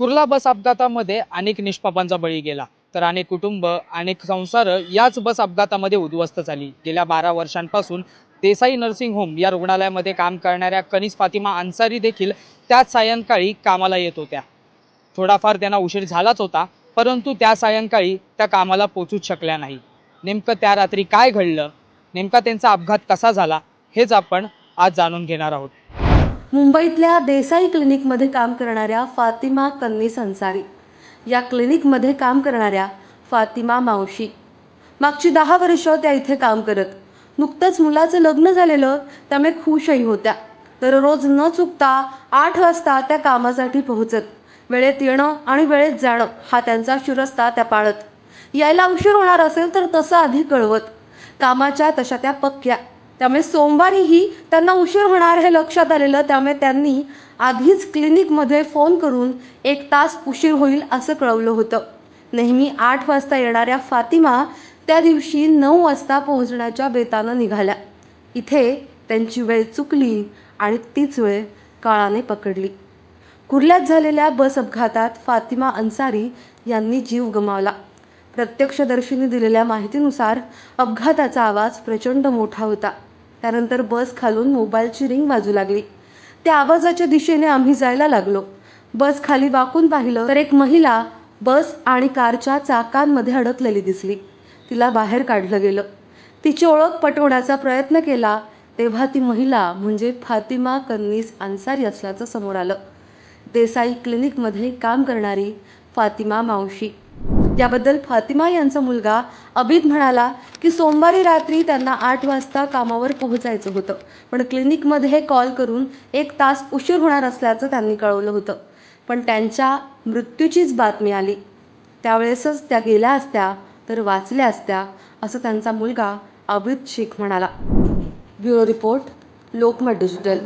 कुर्ला बस अपघातामध्ये अनेक निष्पापांचा बळी गेला तर अनेक कुटुंब अनेक संसार याच बस अपघातामध्ये उद्ध्वस्त झाली. गेल्या बारा वर्षांपासून देसाई नर्सिंग होम या रुग्णालयामध्ये काम करणाऱ्या कनिज फातिमा अन्सारी देखील त्याच सायंकाळी कामाला येत होत्या. थोडाफार त्यांना उशीर झालाच होता परंतु त्या सायंकाळी त्या कामाला पोचूच शकल्या नाही. नेमकं त्या रात्री काय घडलं? नेमका त्यांचा अपघात कसा झाला? हेच आपण आज जाणून घेणार आहोत. मुंबईतल्या देसाई क्लिनिकमध्ये काम करणाऱ्या फातिमा कन्नी संसारी. या क्लिनिकमध्ये काम करणाऱ्या फातिमा मावशी. मागची दहा वर्ष त्या इथे काम करत. नुकतंच मुलाचं लग्न झालेलं त्यामुळे खुशही होत्या. दररोज न चुकता आठ वाजता त्या कामासाठी पोहोचत. वेळेत येणं आणि वेळेत जाणं हा त्यांचा शिरस्ता त्या पाळत. यायला उशीर होणार असेल तर तसं आधी कळवत. कामाच्या तशा त्या पक्क्या. त्यामुळे सोमवारीही त्यांना उशीर होणार हे लक्षात आलेलं त्यामुळे त्यांनी आधीच क्लिनिकमध्ये फोन करून एक तास उशीर होईल असं कळवलं होतं. नेहमी आठ वाजता येणाऱ्या फातिमा त्या दिवशी नऊ वाजता पोहोचण्याच्या बेतानं निघाल्या. इथे त्यांची वेळ चुकली आणि तीच वेळ काळाने पकडली. कुर्ल्यात झालेल्या बस अपघातात फातिमा अन्सारी यांनी जीव गमावला. प्रत्यक्षदर्शींनी दिलेल्या माहितीनुसार अपघाताचा आवाज प्रचंड मोठा होता. त्यानंतर बस खालून मोबाईलची रिंग वाजू लागली. त्या आवाजाच्या दिशेने आम्ही जायला लागलो. बस खाली वाकून पाहिलं तर एक महिला बस आणि कारच्या चाकांमध्ये अडकलेली दिसली. तिला बाहेर काढलं गेलं. तिची ओळख पटवण्याचा प्रयत्न केला तेव्हा ती महिला म्हणजे फातिमा कन्नीस अन्सारी असल्याचं समोर आलं. देसाई क्लिनिकमध्ये काम करणारी फातिमा मावशी. याबद्दल फातिमा यांचा मुलगा अबिद म्हणाला की सोमवारी रात्री त्यांना आठ वाजता कामावर पोहोचायचं होतं. पण क्लिनिकमध्ये कॉल करून एक तास उशीर होणार असल्याचं त्यांनी कळवलं होतं. पण त्यांच्या मृत्यूचीच बातमी आली. त्यावेळेसच त्या गेल्या असत्या तर वाचल्या असत्या असं त्यांचा मुलगा अबिद शेख म्हणाला. Bureau report Lokmat digital.